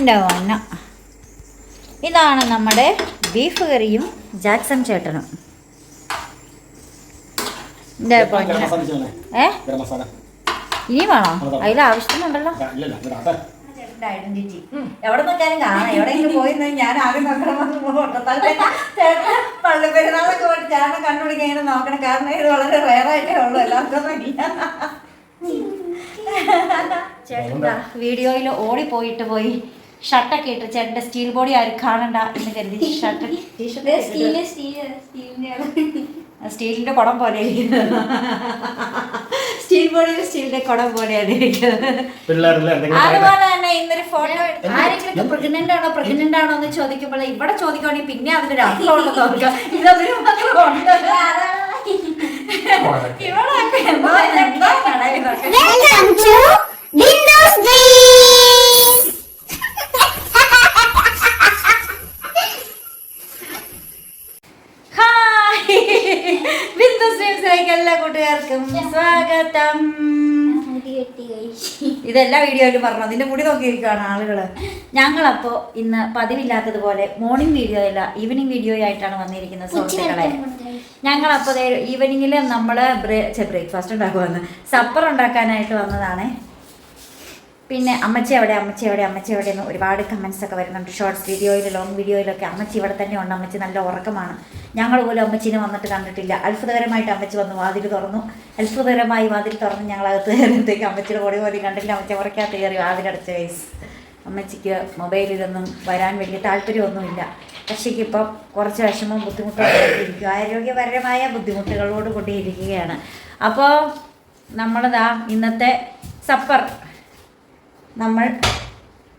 എന്റെ വണ്ണ ഇതാണ് നമ്മുടെ ബീഫ് കറിയും ജാക്സൺ ചേട്ടനും. എന്റെ. ഏ? ഇനി വേണോ? അതിൽ ആവശ്യത്തിനുണ്ടല്ലോ. ഐഡന്റിറ്റി എവിടെ നോക്കാനും കാണാം. എവിടെയെങ്കിലും പോയി ഞാൻ ആദ്യം നോക്കണം. ചേട്ടൻ പള്ളി പെരുന്നാളൊക്കെ പോയിട്ട് ചേട്ടനെ കണ്ടുപിടിക്കാൻ ഇങ്ങനെ നോക്കണം കാരണം ഇത് വളരെ റെയറായിട്ടേ ഉള്ളൂ. എല്ലാവർക്കും അറിയാം. ചേട്ടൻ വീഡിയോയിൽ ഓടിപ്പോയിട്ട് പോയി. ഷർട്ടൊക്കെ ഇട്ട് ചേട്ടന്റെ സ്റ്റീൽ ബോഡി ആരും കാണണ്ട എന്ന് കരുതി. ഷർട്ട് സ്റ്റീൽ സ്റ്റീൽ സ്റ്റീലിന്റെ സ്റ്റീലിന്റെ കുടം പോലെ ഇരിക്കുന്നത് സ്റ്റീൽ ബോഡിയിൽ സ്റ്റീലിന്റെ കുടം പോലെയാണ് ഇരിക്കുന്നത് അതുപോലെ തന്നെ ഇന്നൊരു ഫോട്ടോ ആരെങ്കിലും പ്രഗ്നന്റ് ആണോ പ്രഗ്നന്റ് ആണോ എന്ന് ചോദിക്കുമ്പോൾ ഇവിടെ ചോദിക്കുവാണെങ്കിൽ പിന്നെ അതിന്റെ അർത്ഥമുണ്ട് നോക്കുക. ഇതൊരു ഇവിടെ എന്തോ എന്താ കടയിലൊക്കെ welcome to windows dreams hi Bindu സ്ട്രീംസിലേക്ക് എല്ലാ കൂട്ടുകാർക്കും സ്വാഗതം മുടി കെട്ടി കഴിച്ചു ഇതെല്ലാ വീഡിയോയിലും പറഞ്ഞു? അതിന്റെ മുടി നോക്കിയിരിക്കുകയാണ് ആളുകൾ ഞങ്ങളപ്പോൾ ഇന്ന് പതിവില്ലാത്തതുപോലെ മോർണിംഗ് വീഡിയോ അല്ല ഈവനിങ് വീഡിയോ ആയിട്ടാണ് വന്നിരിക്കുന്നത് സുഹൃത്തുക്കളെ. ഞങ്ങളപ്പോൾ ഈവനിങ്ങിൽ നമ്മൾ ബ്രേ ബ്രേക്ക്ഫാസ്റ്റ് ഉണ്ടാക്കുമെന്ന് സപ്പർ ഉണ്ടാക്കാനായിട്ട് വന്നതാണ്. പിന്നെ അമ്മച്ചി എവിടെ അമ്മച്ചി എവിടെ അമ്മച്ചി എവിടെ എന്ന് ഒരുപാട് കമൻസ് ഒക്കെ വരുന്നുണ്ട്. ഷോർട്സ് വീഡിയോയിൽ ലോങ് വീഡിയോയിലൊക്കെ അമ്മച്ചി ഇവിടെ തന്നെ ഉണ്ട്. അമ്മച്ചി നല്ല ഉറക്കമാണ്. ഞങ്ങൾ പോലും അമ്മച്ചിനെ വന്നിട്ട് കണ്ടിട്ടില്ല. അത്ഭുതകരമായിട്ട് അമ്മച്ചി വന്ന് വാതിൽ തുറന്നു. അത്ഭുതകരമായി വാതിൽ തുറന്ന് ഞങ്ങൾ അകത്ത് കയറുമ്പോഴത്തേക്ക് അമ്മച്ചിയുടെ കൂടെ പോലും കണ്ടില്ല അമ്മച്ചി ഉറക്കാത്ത കയറി വാതിലടച്ച വയസ്സ് അമ്മച്ചിക്ക് മൊബൈലിലൊന്നും വരാൻ വലിയ താല്പര്യമൊന്നുമില്ല. പക്ഷേ ഇപ്പം കുറച്ച് വിഷമം ബുദ്ധിമുട്ടൊക്കെ ഇരിക്കും. ആരോഗ്യപരമായ ബുദ്ധിമുട്ടുകളോട് കൂടിയിരിക്കുകയാണ് അപ്പോൾ നമ്മളിതാ ഇന്നത്തെ സപ്പർ. നമ്മൾ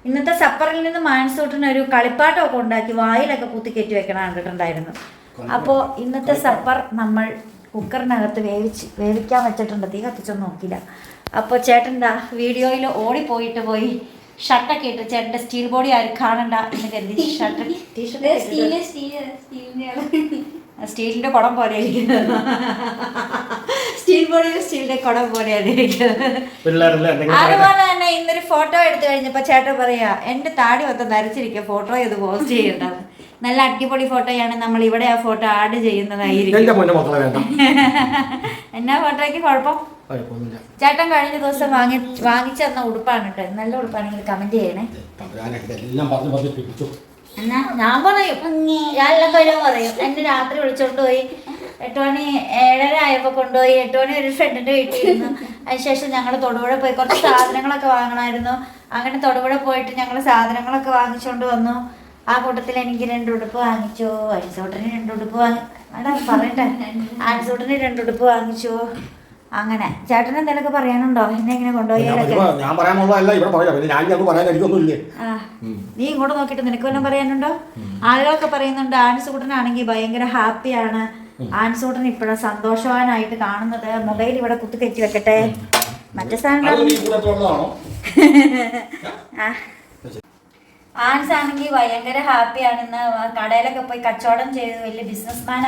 ഇന്നത്തെ സപ്പറിൽ നിന്ന് മാൻസൂട്ടിന് ഒരു കളിപ്പാട്ടമൊക്കെ ഉണ്ടാക്കി വായിലൊക്കെ കുത്തി കയറ്റി വെക്കണം കണ്ടിട്ടുണ്ടായിരുന്നു. അപ്പോൾ ഇന്നത്തെ സപ്പർ നമ്മൾ കുക്കറിനകത്ത് വേവിച്ച് വേവിക്കാൻ വെച്ചിട്ടുണ്ട്. തീ കത്തിച്ചൊന്നും നോക്കില്ല അപ്പോൾ ചേട്ടന്റെ വീഡിയോയിൽ ഓടിപ്പോയിട്ട് പോയി ഷർട്ടൊക്കെ ഇട്ട് ചേട്ടന്റെ സ്റ്റീൽ ബോഡി ആരും കാണണ്ട എന്ന് കരുതി ഷർട്ട് ടീഷർട്ട് സ്റ്റീൽ സ്റ്റീൽ സ്റ്റീലിന്റെ സ്റ്റീലിന്റെ കുടം പോലെ ഇരിക്കുന്നത് സ്റ്റീൽ ബോഡിയിൽ സ്റ്റീലിന്റെ കുടം പോലെയാണ് ഇരിക്കുന്നത്. അതുപോലെ തന്നെ ഇന്നൊരു ഫോട്ടോ എടുത്തു കഴിഞ്ഞപ്പോൾ ചേട്ടൻ പറയാ എന്റെ താടി മൊത്തം നരച്ചിരിക്കുക ഫോട്ടോ ഇത് പോസ്റ്റ് ചെയ്യേണ്ടത് നല്ല അടിപൊളി ഫോട്ടോയാണ് നമ്മൾ ഇവിടെ ആ ഫോട്ടോ ആഡ് ചെയ്യുന്നതായിരിക്കും. എന്നാ ഫോട്ടോയ്ക്ക് കുഴപ്പം? ചേട്ടൻ കഴിഞ്ഞ ദിവസം വാങ്ങി വാങ്ങിച്ചു തന്ന ഉടുപ്പാണ് കേട്ടോ. നല്ല ഉടുപ്പാണെങ്കിൽ കമന്റ് ചെയ്യണേ. എന്നാ ഞാൻ പറയും. ഞാൻ എല്ലാ കാര്യം പറയും. എന്നെ രാത്രി വിളിച്ചോണ്ട് പോയി. എട്ട് മണി ഏഴര ആയപ്പോൾ കൊണ്ടുപോയി. എട്ട് മണി ഒരു ഫ്രണ്ടിന്റെ വീട്ടിലിരുന്നു. അതിനുശേഷം ഞങ്ങൾ തൊടുപുഴ പോയി. കുറച്ച് സാധനങ്ങളൊക്കെ വാങ്ങണമായിരുന്നു. അങ്ങനെ തൊടുപുഴ പോയിട്ട് ഞങ്ങൾ സാധനങ്ങളൊക്കെ വാങ്ങിച്ചോണ്ട് വന്നു. ആ കൂട്ടത്തിൽ എനിക്ക് രണ്ട് ഉടുപ്പ് വാങ്ങിച്ചു. അരിസോട്ടന് രണ്ട് ഉടുപ്പ് വാങ്ങി അടാ പറയട്ടെ അരിസോട്ടന് രണ്ട് ഉടുപ്പ് വാങ്ങിച്ചു. അങ്ങനെ. ചേട്ടൻ എന്തെങ്കിലുമൊക്കെ പറയാനുണ്ടോ? എന്നെ ഇങ്ങനെ ഞാൻ ഞാൻ പറയാനുള്ളതല്ല ഇവിടെ പറയാം. പിന്നെ ഞാൻ ഞങ്ങൾക്ക് പറയാൻ എനിക്കൊന്നുമില്ലേ ആ. നീ ഇങ്ങോട്ട് നോക്കിട്ട് നിനക്ക് വല്ലതും പറയാനുണ്ടോ? ആളുകളൊക്കെ പറയുന്നുണ്ട് ആൻസൂട്ടനാണെങ്കിൽ ഭയങ്കര ഹാപ്പിയാണ്. ആൻസൂട്ടൻ ഇപ്പോഴും സന്തോഷവാനായിട്ട് കാണുന്നത്. മൊബൈൽ ഇവിടെ കുത്തി കെറ്റി വെക്കട്ടെ. മറ്റേ സാധനം. ആൻസ് ആണെങ്കിൽ ഭയങ്കര ഹാപ്പിയാണ്. ഇന്ന് കടയിലൊക്കെ പോയി കച്ചവടം ചെയ്ത്. വലിയ ബിസിനസ്മാൻ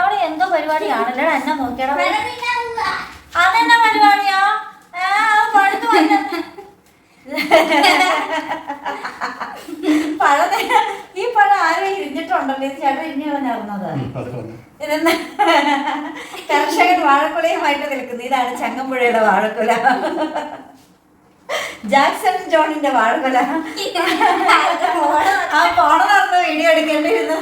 അവിടെ എന്തോ പരിപാടിയാണല്ലോ എന്നെ നോക്കിയടാ അതെന്നാ പരിപാടിയാ? പഴുത്ത് പഴം ഈ പഴം ആരും ഇരിഞ്ഞിട്ടുണ്ടല്ലോ ഇത് ചേട്ടൻ ഇനിയാണ്. ഇതെന്താ കർഷകൻ വാഴക്കുലയുമായിട്ട് നിൽക്കുന്നു. ഇതാണ് ചങ്ങമ്പുഴയുടെ വാഴക്കുല. ജാക്സൺ ജോണിന്റെ വാഴമല. ആ പോണ നടന്ന വീഡിയോ എടുക്കേണ്ടിയിരുന്നു.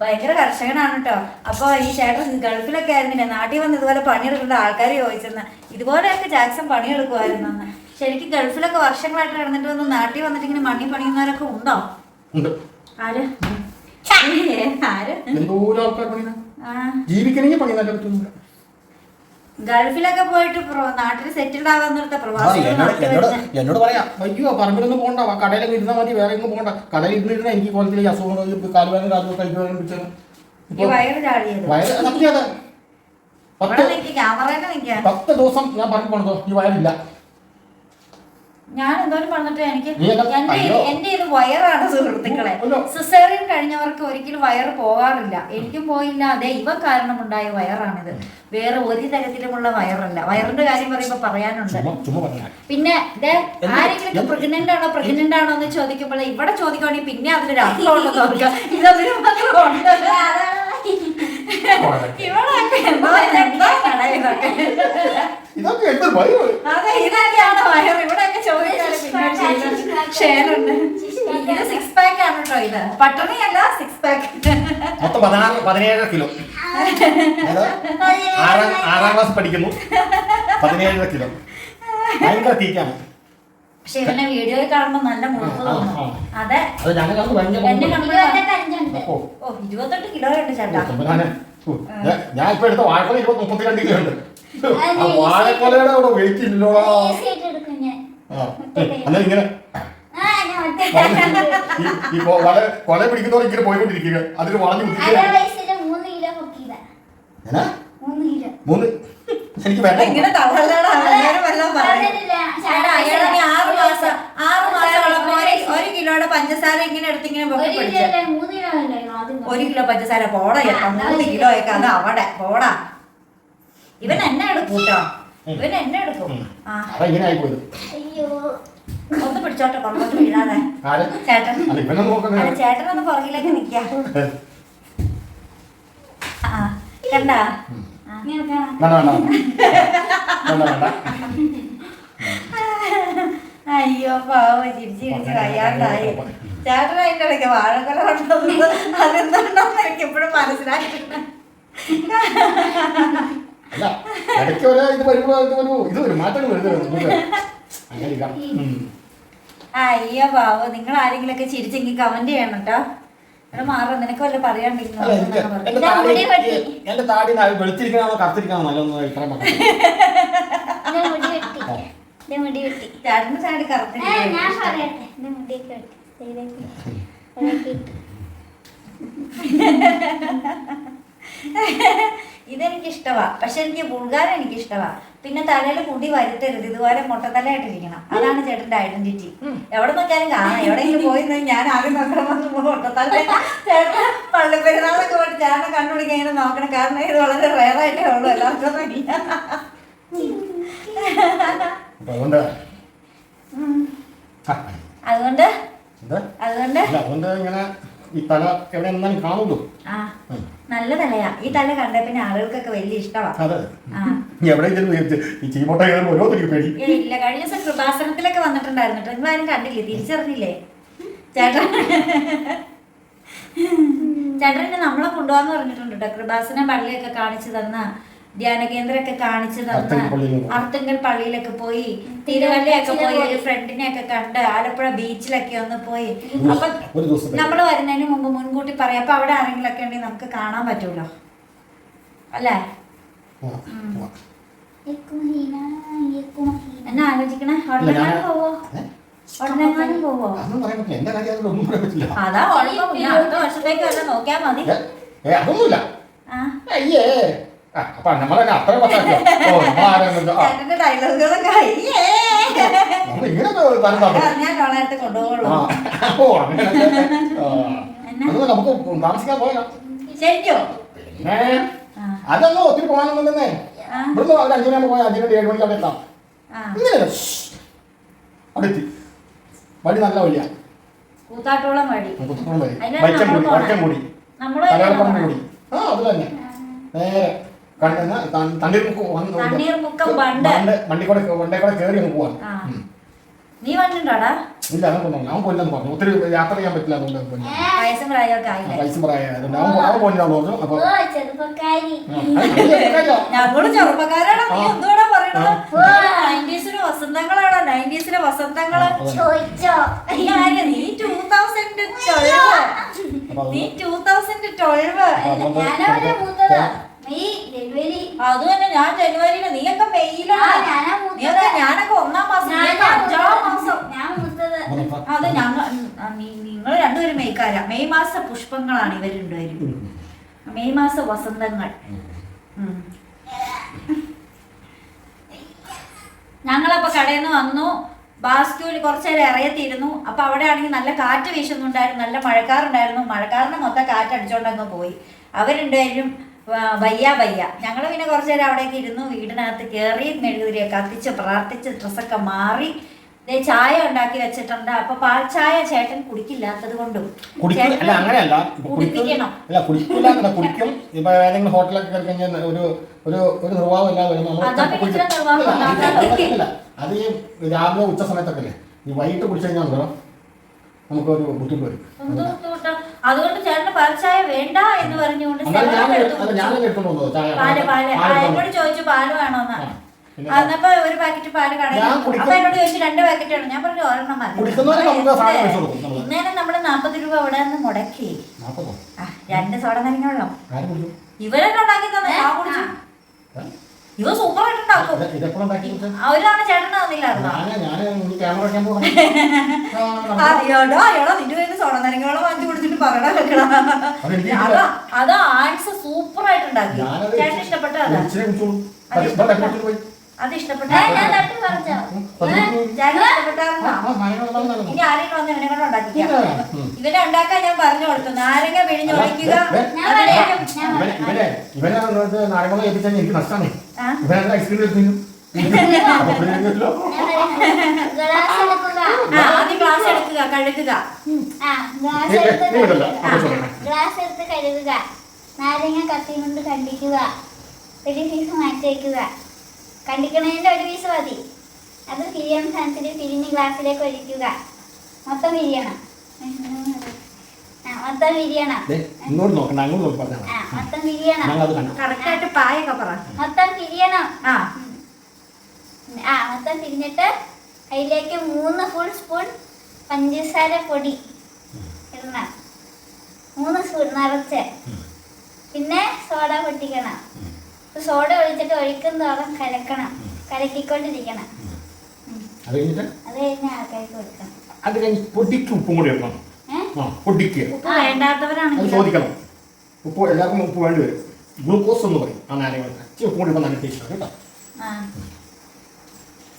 ഭയങ്കര കർഷകനാണ് കേട്ടോ അപ്പൊ ഈ ചേട്ടൻ ഗൾഫിലൊക്കെ ആയിരുന്നില്ല? നാട്ടിൽ വന്ന് ഇതുപോലെ പണിയെടുക്കേണ്ട ആൾക്കാർ ചോദിച്ചെന്ന് ഇതുപോലെയൊക്കെ ജാക്സൺ പണിയെടുക്കുമായിരുന്നു. ശരിക്കും ഗൾഫിലൊക്കെ വർഷങ്ങളായിട്ട് നടന്നിട്ട് വന്ന് നാട്ടിൽ വന്നിട്ട് ഇങ്ങനെ മണ്ണി പണിയുന്നവരൊക്കെ ഉണ്ടോ. ആര്? ആര് ജീവിക്കണമെങ്കിൽ പണി നല്ല പറ്റുന്നില്ല ഗൾഫിലൊക്കെ പോയിട്ട് നാട്ടിൽ സെറ്റിൽഡ് ആവാൻ നിർത്ത ആ, പ്രവാസികൾ എന്നോട് പറയാം അയ്യോ പറമ്പിലൊന്നും പോകണ്ട കടയിലൊക്കെ ഇരുന്നാൽ മതി വേറെ എങ്ങും പോകണ്ട കടയിൽ ഇരുന്നിരുന്ന എനിക്ക് കോലത്തിൽ ഈ അസുഖങ്ങൾ കാലുവേദന കാലു കഴിക്കുവാനും പിടിച്ചത്. പത്ത് ദിവസം ഞാൻ പറഞ്ഞു പോണതോ ഈ വയറില്ല. ഞാൻ എന്തോരം പറഞ്ഞിട്ട് എനിക്ക് എന്റെ എന്റെ ഇത് വയറാണ് സുഹൃത്തുക്കളെ. സിസേറിയൻ കഴിഞ്ഞവർക്ക് ഒരിക്കലും വയർ പോകാറില്ല. എനിക്കും പോയില്ല. അതെ ഇവ കാരണമുണ്ടായ വയറാണിത്. വേറെ ഒരു തരത്തിലുമുള്ള വയറല്ല. വയറിന്റെ കാര്യം പറയുമ്പോ പറയാനുണ്ട്. പിന്നെ ദേ, ആരെങ്കിലും? പ്രഗ്നന്റ് ആണോ പ്രഗ്നന്റ് ആണോ എന്ന് ചോദിക്കുമ്പോൾ ഇവിടെ ചോദിക്കുവാണെങ്കിൽ പിന്നെ അതിനൊരു അർത്ഥമുണ്ടെന്ന് നോക്കുക ഇതൊരു മാത്രമുണ്ട് ഇതൊക്കെ ഇതൊക്കെ? എന്ത് ഭയം അതെ ഇതൊക്കെയാണ് വയർ ഇവിടെയൊക്കെ ചോദിച്ചാൽ പിന്നെ ഒരു ഷെയറുണ്ട് ഇത് സിക്സ് പാക്ക് ആണ് കേട്ടോ ഇത്. പട്ടണിയല്ല സിക്സ് പാക്ക് മൊത്തം പതിനാറ് പതിനേഴര കിലോ. ആറാം ക്ലാസ് പഠിക്കുന്നു. പതിനേഴര കിലോ. ഭയങ്കര തീറ്റാണ്. പക്ഷെ ഇവനെ വീഡിയോയിൽ കാണുമ്പോ നല്ല മുഴുപ്പ് തോന്നും. അതെ. കണ്ട് എന്നെ അഞ്ചുണ്ട്. ഓ, ഇരുപത്തെട്ട് കിലോ ഉണ്ട് ചേട്ടാ. ഞാൻ- ഇപ്പൊ എടുത്ത ഇരുപത്തി മുപ്പത്തിരണ്ട് കിലോ ഉണ്ട്. വാഴക്കൊലയുടെ അവിടെ വെയിറ്റ് ഇല്ലോടാ. ഇങ്ങനെ. വല കൊല പിടിക്കുന്നവർ ഇങ്ങനെ പോയിക്കൊണ്ടിരിക്കുക. അതിന് വളഞ്ഞു മൂന്ന് കിലോ മൂന്ന് കിലോ. മൂന്ന് എനിക്ക് വേണ്ട. ഇങ്ങനെ തള്ളലടാ എല്ലാവരും വല്ലതും പറയും. പറഞ്ഞിട്ടില്ല. ചേട്ടാ അയാളെ ആറ് മാസം ആറ് മാസം ഉള്ളപ്പോ ഒരു കിലോയുടെ പഞ്ചസാര ഇങ്ങനെ എടുത്ത് ഇങ്ങനെ ഒരു കിലോ പഞ്ചസാര പോടാ മൂന്ന് കിലോ ഒക്കെ അത് അവിടെ പോടാ. ഇവൻ എന്നെ എടുക്കും കേട്ടോ. ഇവൻ എന്നെ എടുക്കും. ഒന്ന് പിടിച്ചോട്ടെ പുറത്തോട്ട് വീഴാതെ. ചേട്ടൻ. ചേട്ടനൊന്ന് പുറകിലേക്ക് നിക്കാം ആ കണ്ടാ. വേണ്ട വേണ്ട വേണ്ട. വേണ്ട അയ്യോ പാവ. ചിരിച്ച് ചിരിച്ച് കയ്യാണ്ടായി ചേട്ടൻ അതിന്റെ ഇടയ്ക്ക് വാഴക്കൊല കൊണ്ടുവന്നത് അതെന്താണെന്ന് എനിക്ക് എപ്പോഴും മനസ്സിലായിട്ടുണ്ട് ഇടയ്ക്ക് ഒരു ഇത് ഇത് ഒരു മാറ്റങ്ങൾ വരുന്നത്. അയ്യോ പാവ. നിങ്ങൾ ആരെങ്കിലൊക്കെ ചിരിച്ചെങ്കിൽ കമന്റ് ചെയ്യണം കേട്ടോ. എന്റെ താടി മുടി വെട്ടി. എന്റെ താടി ന- വെളുത്തിരിക്കണോ കറുത്തിരിക്കണോ നല്ലൊന്നും ഇത്രയും പറഞ്ഞു ഇത് മുടി വെട്ടി. ഇത് മുടി വെട്ടി. ചേട്ടന്റെ ചാടി ഏ, ഞാൻ പറയട്ടെ. ഇത് മുടിയൊക്കെ വെട്ടി. സൈഡൊക്കെ അതൊക്കെ ഇട്ട്. ഇതെനിക്ക് പക്ഷെ എനിക്ക് ബുൾഗാരം എനിക്ക് ഇഷ്ടവാ. പിന്നെ തലയിൽ മുടി വരുത്തരുത് ഇതുപോലെ മുട്ടത്തലയായിട്ടിരിക്കണം. അതാണ് ചേട്ടന്റെ ഐഡന്റിറ്റി എവിടെ നോക്കിയാലും കാണാം. എവിടെയെങ്കിലും പോയി ഞാൻ ആദ്യം നോക്കണം. വന്ന് മുട്ടത്തല ചേട്ടൻ പള്ളിപ്പെരുന്നാളൊക്കെ പോയിട്ട് ചേട്ടനെ കണ്ടുപിടിക്കാൻ ഇങ്ങനെ നോക്കണം. കാരണം ഇത് വളരെ റേറായിട്ടേ ഉള്ളൂ. എല്ലാവർക്കും അതുകൊണ്ട് ആ, അതുകൊണ്ട്? അതുകൊണ്ട്? അതുകൊണ്ട് ഇങ്ങനെ ഈ തല എവിടെ നിന്നാലും കാണുള്ളൂ നല്ല തലയാ. ഈ തല കണ്ട പിന്നെ ആളുകൾക്കൊക്കെ വലിയ ഇഷ്ടമാണ് എവിടെയെങ്കിലും ഈ- ചീമോട്ട പേടി. ഇല്ല കഴിഞ്ഞ ദിവസം കൃപാസനത്തിലൊക്കെ വന്നിട്ടുണ്ടായിരുന്നു നിങ്ങൾ ആരും കണ്ടില്ലേ? തിരിച്ചറിഞ്ഞില്ലേ? ചേട്ടൻ ചേട്ടൻ നമ്മളെ കൊണ്ടുപോകാന്ന് പറഞ്ഞിട്ടുണ്ട് കേട്ടോ. കൃപാസന പള്ളിയൊക്കെ കാണിച്ചു തന്ന ധ്യാന കേന്ദ്രമൊക്കെ കാണിച്ചു തന്ന അർത്തുങ്കൽ. പള്ളിയിലൊക്കെ പോയി തിരുവല്ലയൊക്കെ പോയി ഒരു ഫ്രണ്ടിനെ ഒക്കെ കണ്ട് ആലപ്പുഴ ബീച്ചിലൊക്കെ ഒന്ന് പോയി. അപ്പൊ നമ്മൾ വരുന്നതിന് മുമ്പ് മുൻകൂട്ടി പറയാം. അപ്പൊ അവിടെ ആരെങ്കിലും ഒക്കെ ഉണ്ടെങ്കിൽ നമുക്ക് കാണാൻ പറ്റുമല്ലോ അല്ലേ? എന്നാ ആലോചിക്കണേ? ഉടനെങ്ങാനും പോവോ? ഉടനെങ്ങാനും അതാ കുഴപ്പമില്ല. അടുത്ത വർഷത്തേക്ക് വല്ല നോക്കിയാ മതി. അതൊന്നുമില്ല. അയ്യേ. അപ്പൊ അത്ര ഓ നമ്മളാരെങ്കിലും നമ്മൾ ഇങ്ങനെ നമുക്ക് താമസിക്കാൻ പോയാ പിന്നെ അതൊന്നും ഒത്തിരി പോകാനൊന്നുമില്ലെന്നേ. ആ. ഇവിടുന്ന് ഒരു അഞ്ചു മണിയാകുമ്പോൾ പോയാൽ അഞ്ചു മണി ഏഴ് മണിക്ക് അവിടെ എത്താം. ആ. ഇങ്ങനെ അവിടെ എത്തി. വഴി നല്ല വഴിയാ. കൂത്താട്ടോളം വഴി. വഴി. വൈക്കം നമ്മൾ കൂടി വൈക്കം കൂടി നമ്മൾ കൂടി ആ അത് തന്നെ. നേരെ. തണ്ണീർമുക്ക് ബണ്ട്. വണ്ടി. കൂടെ വണ്ടേ കൂടെ കയറി അങ്ങ് പോവാൻ നീ വന്നിട്ടുണ്ടോടാ? ഇല്ല അവൻ കൊന്നു അവൻ കൊല്ലെന്ന് പറഞ്ഞു. ഒത്തിരി യാത്ര ചെയ്യാൻ പറ്റില്ല അതുകൊണ്ട് വയസ്സും പ്രായമൊക്കെ ആയില്ലേ? പൈസ പറയാതുകൊണ്ട് അവൻ അവൻ കൊല്ലാന്ന് പറഞ്ഞു. അപ്പൊ ഞങ്ങൾ ചെറുപ്പക്കാരാണ്? നീ. എന്തുകൂടെ പറയണത്. നയന്റീസിലെ വസന്തങ്ങളാണ്? നയന്റീസിലെ വസന്തങ്ങൾ? നീ ടൂ തൗസൻഡ് അപ്പൊ നീ ടൂ തൗസൻഡ് ട്വൽവ്. ഞാനവരെ മൂത്തതാ. മെയ് ജനുവരി അത് തന്നെ ഞാൻ ജനുവരിയിൽ. നീയൊക്കെ മെയ്യിലാണ്. നീയൊക്കെ ഞാനൊക്കെ ഒന്നാം മാസം. നീയൊക്കെ അഞ്ചാം മാസം. അത് ഞങ്ങൾ നിങ്ങൾ രണ്ടുപേരും മെയ്ക്കാരാ. മെയ് മാസ പുഷ്പങ്ങളാണ് ഇവർ രണ്ടുപേരും. മെയ് മാസ വസന്തങ്ങൾ. ഞങ്ങളപ്പോ കടയിൽ നിന്ന് വന്നു. ബാസ്ക്യൂൽ കുറച്ചേരം ഇറയത്തിരുന്നു അപ്പൊ അവിടെ ആണെങ്കിൽ നല്ല കാറ്റ് വീശുന്നുണ്ടായിരുന്നു. നല്ല മഴക്കാറുണ്ടായിരുന്നു. മഴക്കാറിന് മൊത്തം കാറ്റ് അടിച്ചോണ്ടങ്ങ് പോയി ആ, വയ്യ വയ്യ. ഞങ്ങൾ പിന്നെ കുറച്ച് നേരം അവിടേക്ക് ഇരുന്നു വീടിനകത്ത് കയറി മെഴുകുതിരിയെ കത്തിച്ച് പ്രാർത്ഥിച്ച് ഡ്രസ്സൊക്കെ മാറി ചായ ഉണ്ടാക്കി വെച്ചിട്ടുണ്ട്. അപ്പൊ പാൽ ചായ ചേട്ടൻ കുടിക്കില്ലാത്തത് കൊണ്ടും. അങ്ങനെയല്ല. കുടിക്കും ഇപ്പൊ ഏതെങ്കിലും ഹോട്ടലൊക്കെ കയറി കഴിഞ്ഞാൽ ഒരു ഒരു ഒരു നിർവാഹം ഇല്ലാതെ വരുമ്പോൾ നമ്മൾ അതാ ഈ രാവിലെ ഉച്ച സമയത്തൊക്കെ ഈ വൈകിട്ട് കുടിച്ചു കഴിഞ്ഞാൽ നമുക്കൊരു ബുദ്ധിമുട്ട് വരും. അതുകൊണ്ട് ചേട്ടന് പാൽച്ചായ ചായ വേണ്ട എന്ന് പറഞ്ഞുകൊണ്ട് പാൽ പാൽ എന്നോട് ചോദിച്ചു പാൽ വേണോന്ന്. അന്നപ്പോ ഒരു പാക്കറ്റ് പാൽ കടയിൽ അപ്പൊ എന്നോട് ചോദിച്ചു രണ്ട് പാക്കറ്റ് വേണം? ഞാൻ പറഞ്ഞു ഒരെണ്ണം മതി. ഇന്നേരം നമ്മൾ നാപ്പത് രൂപ ഇവിടെ നിന്ന് മുടക്കി. രണ്ട് സോഡ നനഞ്ഞോളാം. വെള്ളം? ഇവരൊക്കെ ഉണ്ടാക്കി തന്നെ ഇവ സൂപ്പർ ആയിട്ട് ഉണ്ടാക്കും ഇത് അവരാണ് ചേട്ടൻ തന്നില്ലായിരുന്നോ? അയ്യോടോ അയ്യോടോ നിന്റെ കയ്യിൽ സോഡ വാങ്ങി വാങ്ങിച്ചു കുടിച്ചിട്ട് പറയണ വെക്കണം അതാ അതാ ആൻസ് സൂപ്പർ ആയിട്ട് ഉണ്ടാക്കി ചേട്ടൻ ഇഷ്ടപ്പെട്ട അതാ ഇഷ്ടപ്പെട്ട. ഇനി ആരെങ്കിലും വന്ന് ഇവനെ കൊണ്ട് ഉണ്ടാക്കിക്കാം. ഇവനെ ഉണ്ടാക്കാൻ ഞാൻ പറഞ്ഞു കൊടുത്തു. നാരങ്ങ പിഴിഞ്ഞ് ഒഴിക്കുക. ആദ്യം ഗ്ലാസ് എടുക്കുക കഴുകുക. ഗ്ലാസ് എടുത്ത് കഴുകുക. നാരങ്ങ കത്തി കൊണ്ട് കണ്ടിക്കുക ഒരു പീസ് മാറ്റി വയ്ക്കുക കണ്ടിക്കണതിന്റെ ഒരു പീസ് മതി. അത് പിരിയണ സാധനത്തിന് പിരിഞ്ഞ് ഗ്ലാസ്സിലേക്ക് ഒഴിക്കുക. മൊത്തം പിരിയണം. ആ മൊത്തം പിരിയണം. ദേ, ഇങ്ങോട്ട് നോക്കണ്ട അങ്ങോട്ട് നോക്കി ആ മൊത്തം പിരിയണം. മൊത്തം പിരിയണം. ആ. ആ മൊത്തം പിരിഞ്ഞിട്ട് അതിലേക്ക് മൂന്ന് ഫുൾ സ്പൂൺ പഞ്ചസാര പൊടി ഇടണം. മൂന്ന് സ്പൂൺ നിറച്ച്. പിന്നെ സോഡ പൊട്ടിക്കണം. സോഡ ഒഴിച്ചിട്ട് ഒഴിക്കും തോറും കലക്കണം. കലക്കിക്കൊണ്ടിരിക്കണം. അത് കഴിഞ്ഞിട്ട്? അത് കഴിഞ്ഞ് ആൾക്കാർക്ക് കൊടുക്കണം അത് കഴിഞ്ഞ് പൊടിക്ക് ഉപ്പും കൂടി ഇടണം. പൊടിക്ക്. അത് ചോദിക്കണം. ഉപ്പ് എല്ലാവർക്കും ഉപ്പ് വേണ്ടി വരും. ഗ്ലൂക്കോസ് എന്ന് പറയും. ആ വെള്ളം. ഉപ്പ് കൂടി ഇപ്പം നല്ല ടേസ്റ്റ് കേട്ടോ. ആ.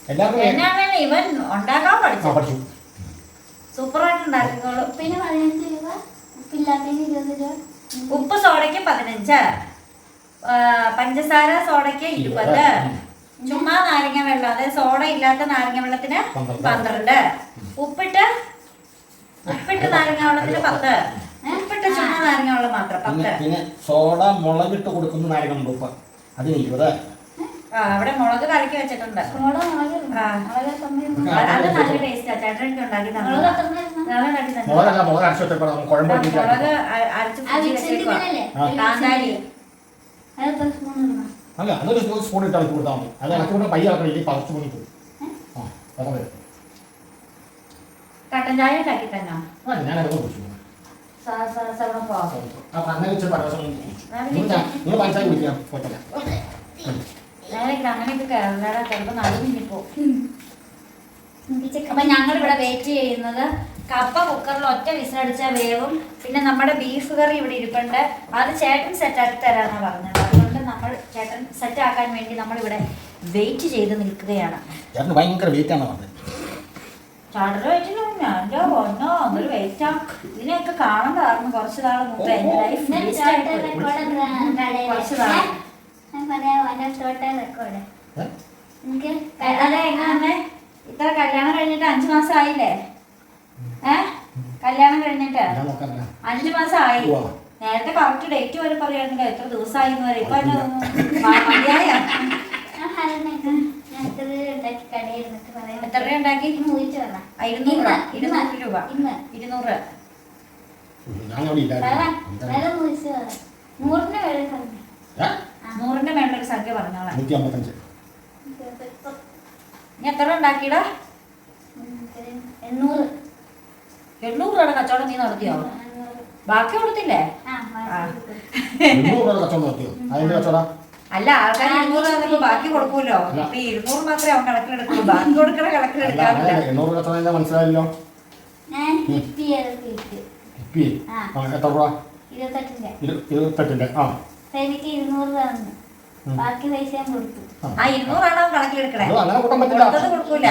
എല്ലാവർക്കും എന്നാണ് ഇവൻ ഉണ്ടാക്കാൻ ആ പഠിച്ചു പഠിച്ചു. സൂപ്പറായിട്ട് ഉണ്ടാക്കിക്കോളും. ഉപ്പിന് പതിനഞ്ച് രൂപ? ഉപ്പില്ലാത്തതിന് ഇരുപത് രൂപ? ഉപ്പ് സോഡയ്ക്ക് പതിനഞ്ച്. പഞ്ചസാര സോഡയ്ക്ക് ഇരുപത്. ചുമ്മാ നാരങ്ങ വെള്ളം അതായത് സോഡ ഇല്ലാത്ത നാരങ്ങ വെള്ളത്തിന് പന്ത്രണ്ട്. ഉപ്പിട്ട്? ഉപ്പിട്ട് നാരങ്ങ വെള്ളത്തിന് പത്ത്. ഉപ്പിട്ട് ചുമ്മാ നാരങ്ങ വെള്ളം മാത്രം പത്ത്. പിന്നെ സോഡ മുളകിട്ട് കൊടുക്കുന്ന നാരങ്ങ ഉണ്ട് ഉപ്പ്. അതിന് ഇരുപത്. ആ അവിടെ മുളക് കലക്കി വെച്ചിട്ടുണ്ട്. സോഡ മുളക്? അത് നല്ല ടേസ്റ്റാ ചേട്ടൻ എനിക്ക് ഉണ്ടാക്കി മുളക് അരച്ചു കാന്താരി വിക്സിന്റെ. അത് എത്ര സ്പൂൺ ഇടണം? അല്ല അതൊരു സ്പൂൺ ഇട്ട് ഇളക്കി കൊടുത്താൽ മതി. അത് ഇളക്കി കൊണ്ട് പയ്യ ആക്കണം ഇനി പറിച്ചു മണി പോകും ആ അതാ വരും കട്ടൻ ചായ ഉണ്ടാക്കി തന്നെ? ആ ഞാൻ അതൊക്കെ കുടിച്ചു സെവനപ്പോ ആ അന്നേ വെച്ച് പരവശം നിങ്ങൾ പഞ്ചായ കുടിക്കാം കുഴപ്പമില്ല. നേരെ അങ്ങനെയൊക്കെ കേരളയുടെ ചിലപ്പോൾ നടുവിനിപ്പോ എനിക്ക് അപ്പൊ ഞങ്ങൾ ഇവിടെ വെയിറ്റ് ചെയ്യുന്നത് കപ്പ കുക്കറിൽ ഒറ്റ വിസിലടിച്ച വേവും. പിന്നെ നമ്മുടെ ബീഫ് കറി ഇവിടെ ഇരിപ്പുണ്ട്. അത് ചേട്ടൻ സെറ്റാക്കി തരാന്നാ പറഞ്ഞത്. അതുകൊണ്ട് നമ്മൾ ചേട്ടൻ സെറ്റാക്കാൻ വേണ്ടി നമ്മൾ ഇവിടെ വെയിറ്റ് ചെയ്ത് നിൽക്കുകയാണ്. ചേട്ടന് ഭയങ്കര വെയിറ്റ് ആണ് പറഞ്ഞത് ചാടര വെയിറ്റിന് ഞാന്റെ ഒന്നോ ഒന്നൊരു വെയിറ്റാ ഇതിനെയൊക്കെ കാണണ്ടായിരുന്നു കുറച്ച് നാൾ മുമ്പ് എന്റെ ലൈഫ് ഞാൻ? കുറച്ച് നാൾ. ഞാൻ പറയാം അവന്റെ ടോട്ടൽ റെക്കോർഡ് ഏ? അതെ എങ്ങനെ ഇത്ര കല്യാണം കഴിഞ്ഞിട്ട് അഞ്ചു മാസം ആയില്ലേ? ഏ? കല്യാണം കഴിഞ്ഞിട്ട്? അഞ്ചു മാസം ആയി നേരത്തെ കറക്റ്റ് ഡേറ്റ് വരെ പറയായിരുന്നില്ല എത്ര ദിവസമായി എന്ന് പറയും ഇപ്പൊ മതിയായ? എത്ര രൂപ ഉണ്ടാക്കി? ഇരുന്നൂറ് ഇരുന്നൂറ് ഇരുന്നൂറ്? നൂറിന്റെ മേളിലൊരു സംഖ്യ പറഞ്ഞോളാം. ഇനി എത്ര ഉണ്ടാക്കിയിടാ? എണ്ണൂറ്. എണ്ണൂറ് രൂപയുടെ കച്ചവടം നീ നടത്തിയോ? ബാക്കി കൊടുത്തില്ലേ? ആ ആ. എണ്ണൂറ് രൂപ കച്ചവടം നടത്തിയോ? അതിന്റെ കച്ചവടം? അല്ല ആൾക്കാർ ഇരുന്നൂറ് തന്നപ്പോ ബാക്കി കൊടുക്കൂലോ. അപ്പൊ ഇരുന്നൂറ് മാത്രമേ അവൻ കണക്കിലെടുക്കുള്ളൂ. ബാക്കി കൊടുക്കണ കണക്കിലെടുക്കാറില്ല അങ്ങനെ എണ്ണൂറ് കച്ചവടം മനസ്സിലായല്ലോ? എത്ര രൂപ? ഇരുപത്തെട്ടിന്റെ. ഇരു ഇരുപത്തെട്ടിന്റെ. ആ. എനിക്ക് ഇരുന്നൂറ് തന്നു. ബാക്കി പൈസ ഞാൻ കൊടുത്തു. ആ. ഇരുന്നൂറാണോ കണക്കിലെടുക്കണേ. കൊടുത്തത് കൊടുക്കൂല.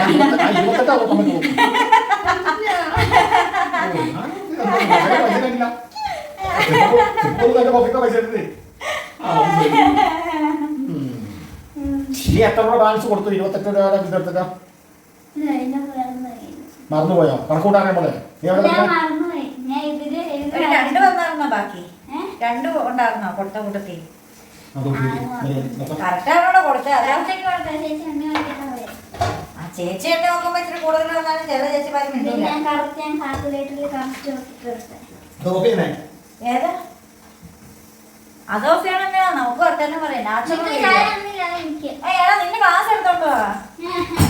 നീ എത്ര രൂപ ബാലൻസ് കൊടുത്തു? ഇരുപത്തെട്ട് രൂപ ഇതെടുത്തിട്ടാ ഇല്ല, എന്നെ മറന്നുപോയി. കണക്കൂട്ടാൻ പോലെ രണ്ടു എവിടെ ഞാൻ നിൽക്കണേ? മറന്നുപോയി. ഞാൻ ഇതിൽ രണ്ട് വന്നായിരുന്നോ ബാക്കി? രണ്ടു രണ്ട് ഉണ്ടായിരുന്നോ കൊടുത്ത കൂട്ടത്തിൽ? ചേച്ചി എന്നെ നോക്കുമ്പോ ഇച്ചിരി കൂടുതൽ വന്നാലും ചില ചേച്ചിമാര് മിണ്ടില്ല ഏതാ? അതൊക്കെയാണ് തന്നെയാ നമുക്ക് വർത്തന്നെ പറയാം. ഏടാ നിന്റെ ക്ലാസ് എടുത്തോണ്ട്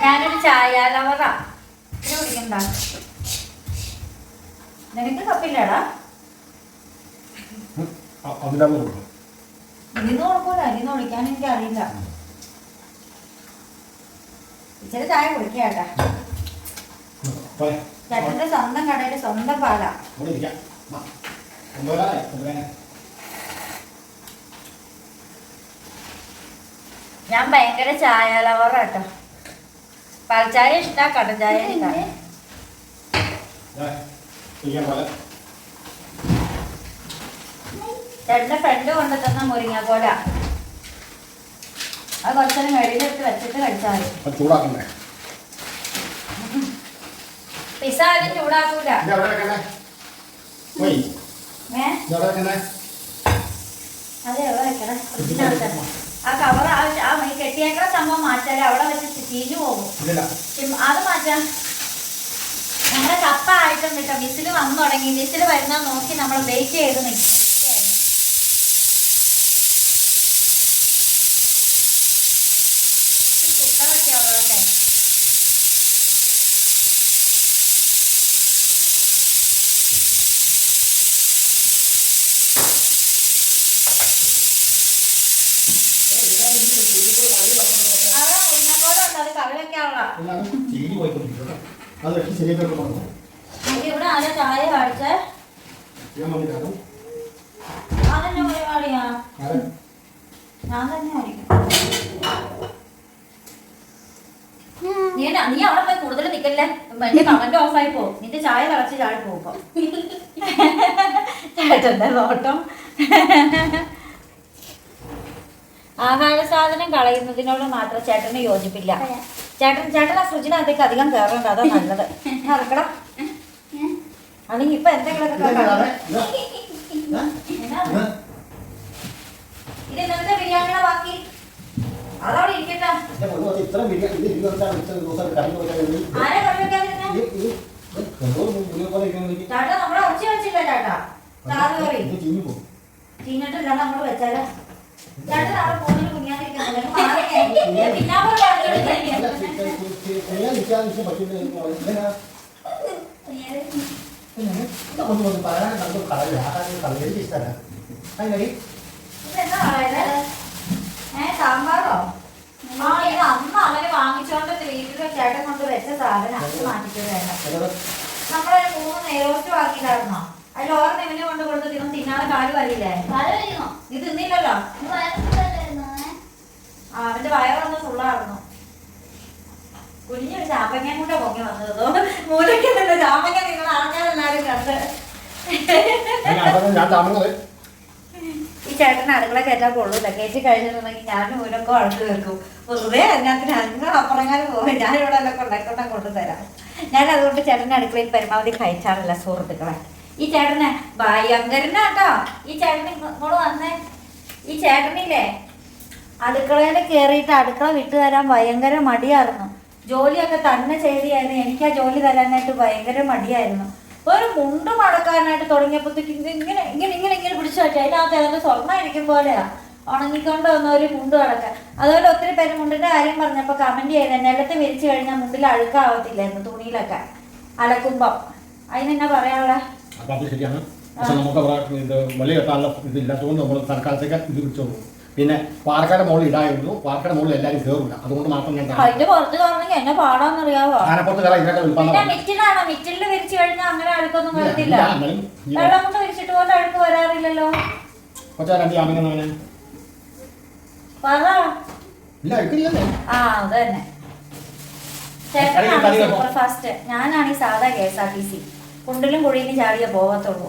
ഞാനൊരു ചായ ലവറാ കുടിക്കണ്ട. നിനക്ക് കപ്പില്ലടാ കൊടുക്കും കൊടുക്കൂല വിളിക്കാൻ എനിക്ക് അറിയില്ല. ഇച്ചിരി ചായ കുടിക്കാട്ടാ പോരെ. ചേട്ടന്റെ സ്വന്തം കടയിൽ സ്വന്തം പാലാ. ഞാൻ ഭയങ്കര ചായ ലവറാട്ടോ പാൽച്ചായ ഇഷ്ടാ കട്ടൻ ചായ ഇഷ്ടാ പോലെ. ചേട്ടന്റെ ഫ്രണ്ട് കൊണ്ടു തന്ന മുരിങ്ങാക്കോല. അത് കുറച്ചൊരു വെളിയിലെടുത്ത് വെച്ചിട്ട് കഴിച്ചാൽ മതി. ചൂടാക്കണ്ടേ? പിസ ആരും ചൂടാക്കൂല? അതെ എവിടെ വെക്കണേ. ഫ്രിഡ്ജിനകത്ത് ആ കവർ ആ ആ ഈ കെട്ടിയേക്കണ സംഭവം മാറ്റാൽ? അവിടെ വെച്ച് ചീഞ്ഞു പോകും. ഇതില്ല. ചിം- അത് മാറ്റാം. ഞങ്ങളെ കപ്പ ആയിട്ടുണ്ട് കേട്ടോ. വിസിൽ വന്നു തുടങ്ങി. വിസിൽ വരുന്ന നോക്കി നമ്മൾ വെയിറ്റ് ചെയ്ത് നിൽക്കും കുക്കറൊക്കെ ഉള്ളതല്ലേ അവിടെ മുരിങ്ങക്കോല ഉണ്ട് ചീനി അത് വെച്ച് ഇവിടെ ചായ കാണിച്ചേ? ഞാൻ നീ അവിടെ പോയി കൂടുതൽ നിക്കല്ലേ? എന്റെ കമന്റ് ആയി പോകും നിന്റെ ചായ തിളച്ച് ചാടി പോകുമ്പോ ആഹാര സാധനം കളയുന്നതിനോട് മാത്രം ചേട്ടന് യോജിപ്പില്ല. ചേട്ടൻ ചേട്ടൻ ആ ഫ്രിഡ്ജിനകത്തേക്ക് അധികം കയറണ്ട അതാ നല്ലത്. ഇറക്കണം അല്ലെങ്കിൽ ഇപ്പൊ എന്തെങ്കിലുമൊക്കെ. ഇതാ? ബിരിയാണിയുടെ ബാക്കി? അതവിടെ ഇരിക്കട്ടെ. ബിരിയാണി- ഇത് ഇത്ര ദിവസം കറി കൊടുക്കാൻ ആരെ കറി. ചേട്ടാ നമ്മളെ ഉച്ച വെച്ചില്ല ചേട്ടാ? ചാറ് കറി. ചീഞ്ഞിട്ടില്ല നമ്മൾ വെച്ചാലോ? പറയാൻ നമുക്ക് സാമ്പാറോ ആ ഇത് അന്ന് അവർ വാങ്ങിച്ചോണ്ട് വീട്ടിൽ ചേട്ടൻ കൊണ്ട് വെച്ച സാധനം അത് മാറ്റിട്ട് വേണം നമ്മളൊരു മൂന്ന് നേരോട്ട് വാങ്ങിയിട്ടായിരുന്നോ അതിൽ ഓർമ്മ ഇവനെ കൊണ്ട് കൊടുത്തിട്ട് ഇവൻ തിന്നാതെ കാൽ വരില്ലേ ഇത് തിന്നില്ലല്ലോ. ആ, അവന്റെ വയറൊന്ന് ഫുള്ളായിരുന്നു കുഞ്ഞൊരു ചാമ്പങ്ങ കൂടെ പൊങ്ങി വന്നത്. മൂലയ്ക്ക് തന്നെ ചാമ്പങ്ങ നിങ്ങൾ കണ്ട്. താമസം ഈ ചേട്ടൻ അടുക്കള കയറ്റാൻ കൊള്ളൂല കയറ്റി കഴിഞ്ഞിട്ടുണ്ടെങ്കിൽ ഞാൻ ഊരൊക്കെ അടച്ചു വെക്കും വെറുതെ അതിനകത്തിന് അങ്ങ് അപ്പുറങ്ങാനും പോകും ഞാനിവിടെ എല്ലാം കൊണ്ടുതരാം. ഞാൻ അതുകൊണ്ട് ചേട്ടന്റെ അടുക്കളയിൽ പരമാവധി കഴിച്ചാറില്ല സുഹൃത്തുക്കളെ. ഈ ചേട്ടനെ ഭയങ്കരനാട്ടോ ഈ ചേട്ടൻ ഇങ്ങോട്ട് വന്നേ. ഈ ചേട്ടനില്ലേ അടുക്കളയിൽ കയറിയിട്ട് അടുക്കള വിട്ടു തരാൻ ഭയങ്കര മടിയായിരുന്നു. ജോലിയൊക്കെ തന്നെ ചെയ്തിയായിരുന്നു. എനിക്ക് ആ ജോലി തരാനായിട്ട് ഭയങ്കര മടിയായിരുന്നു. ഒരു മുണ്ട് മടക്കാനായിട്ട് തുടങ്ങിയപ്പോഴത്തേക്ക് ഇങ്ങനെ ഇങ്ങനെ ഇങ്ങനെ ഇങ്ങനെ പിടിച്ചു പറ്റും. അതിനകത്ത് ഏതാണ്ട് സ്വർണമായിരിക്കും പോലെയാ. ഉണങ്ങിക്കൊണ്ട് വന്ന ഒരു മുണ്ട് കടക്കാൻ അതുപോലെ ഒത്തിരി പേര് മുണ്ടിന്റെ കാര്യം പറഞ്ഞപ്പോൾ കമന്റ് ചെയ്തത് നിലത്ത് വിരിച്ചു കഴിഞ്ഞാൽ മുണ്ടിൽ അഴുക്കാവത്തില്ലായിരുന്നു തുണിയിലൊക്കെ. അലക്കുമ്പം. അതിനെന്നാ പറയാനുള്ള? അപ്പൊ അത് ശരിയാണ്. പക്ഷെ നമുക്ക് അവിടെ ഇത് വലിയ കെട്ടാനുള്ള ഇതില്ലാത്തതുകൊണ്ട് നമ്മൾ തൽക്കാലത്തേക്ക് ഇത് പിടിച്ചോളൂ. പിന്നെ പാറക്കാട് മുകളിൽ ഇടായിരുന്നു. പാറക്കാട് മുകളിൽ എല്ലാവരും കയറില്ല അതുകൊണ്ട് മാത്രം ഞാൻ അതിന്റെ പുറത്ത് കാണണമെങ്കിൽ എന്നെ പാടാന്നറിയാവോ? ആനപ്പുറത്ത് കയറാൻ ഇതിനൊക്കെ വിൽപ്പാൻ പിന്നെ മിറ്റിലാണോ? മിറ്റിലിൽ വിരിച്ചു കഴിഞ്ഞാൽ അങ്ങനെ അഴുക്കൊന്നും വരത്തില്ല. എന്നാലും ഈ വെള്ളം കൊണ്ട് വിരിച്ചിട്ട് പോലെ അഴുക്ക് വരാറില്ലല്ലോ. കൊച്ചാ രണ്ടി പറ. ഇല്ല ആ അത് തന്നെ ചേട്ടനാണ് കളി കേൾക്കാം. Super fast. ഞാനാണ് ഈ സാധാ K S R T C. കുണ്ടിലും കുഴിയിലും ചാടിയേ പോകത്തുള്ളൂ.